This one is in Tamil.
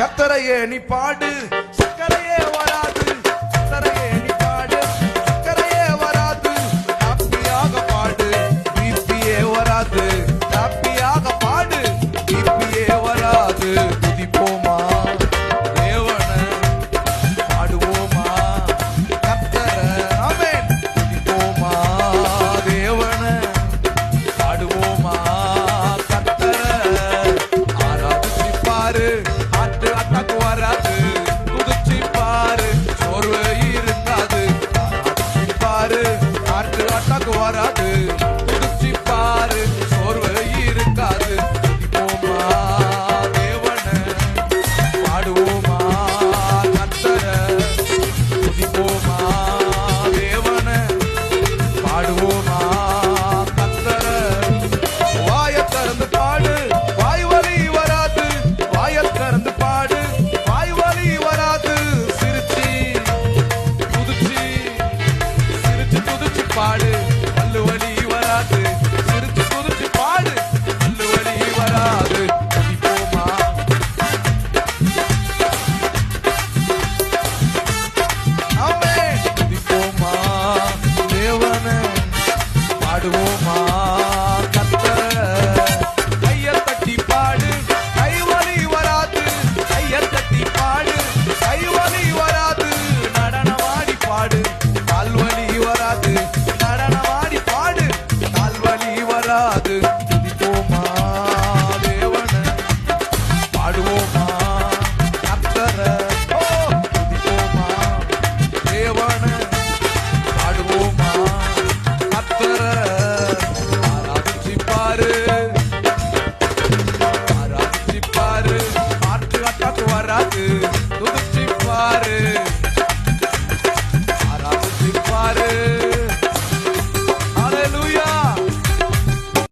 கத்தரையே நீ பாடு. சக்கரையே வராது. கத்தரையே நீ பாடு. சக்கரையே வராது. ஹாப்பியாக பாடு. பிபியே வராது. ஹாப்பியாக பாடு. பிபியே வராது. துதிப்போமா பாரு வராது